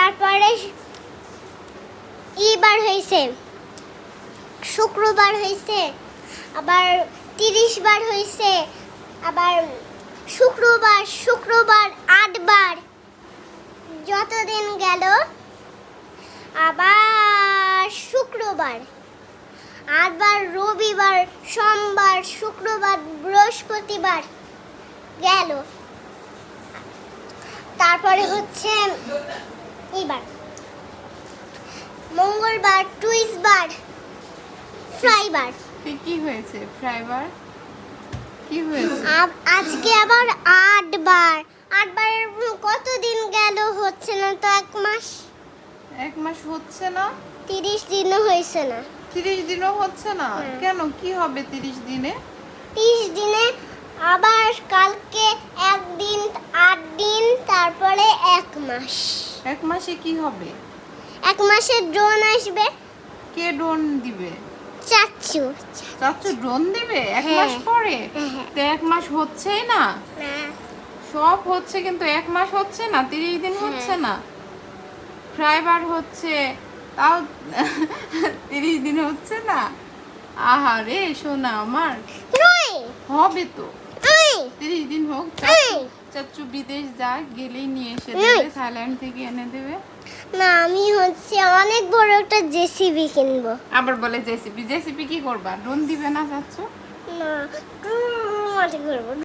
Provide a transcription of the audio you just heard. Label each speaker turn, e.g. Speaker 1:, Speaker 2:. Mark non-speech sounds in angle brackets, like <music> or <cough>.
Speaker 1: তারপরে ইবার হয়েছে, শুক্রবার হয়েছে, আবার তিরিশ বার হয়েছে, আবার শুক্রবার শুক্রবার, আটবার। যতদিন গেল, আবার শুক্রবার, আটবার রবিবার, সোমবার, শুক্রবার, বৃহস্পতিবার গেল। তারপরে হচ্ছে এবার মঙ্গলবার টুইসবার ফ্রাইবার।
Speaker 2: কি কি হয়েছে? ফ্রাইবার? কি হয়েছে?
Speaker 1: আজকে আবার আটবার। আটবার কতদিন গেল হচ্ছে না তো এক মাস?
Speaker 2: এক মাস হচ্ছে না?
Speaker 1: তিরিশ দিনও হয়েছে না।
Speaker 2: তিরিশ দিনও হচ্ছে না?
Speaker 1: হ্যাঁ।
Speaker 2: কেন? কি হবে তিরিশ দিনে?
Speaker 1: তিরিশ দিনে আবার কালকে একদিন আট দিন তারপরে এক মাস।
Speaker 2: এক মাসে কি হবে?
Speaker 1: এক মাসের ড্রোন আসবে।
Speaker 2: কে ড্রোন দিবে?
Speaker 1: চাচ্ছু
Speaker 2: চাচ্ছু ড্রোন দিবে? এক
Speaker 1: হ্যাঁ।
Speaker 2: মাস পরে?
Speaker 1: হ্যাঁ, হ্যাঁ।
Speaker 2: তো এক মাস হচ্ছেই না?
Speaker 1: না।
Speaker 2: সব হচ্ছে কিন্তু এক মাস হচ্ছে না তিরিশ দিন। হচ্ছে না। ফ্রাইবার হচ্ছে তাও <laughs> তিরিশ দিন হচ্ছে না। আহা রে সোনা আমার। হবে তো। তিরিশ দিন হোক চাচ্চু বিদেশ যা গেলেই নিয়ে এসে। দেবে থাইল্যান্ড থেকে এনে দেবে।
Speaker 1: না আমি হচ্ছে অনেক বড় একটা জেসিবি কিনবো।
Speaker 2: আবার বলে জেসিবি জেসিবি কি করবা? ড্রোন দিবে না চাচু?
Speaker 1: না মাটি করব।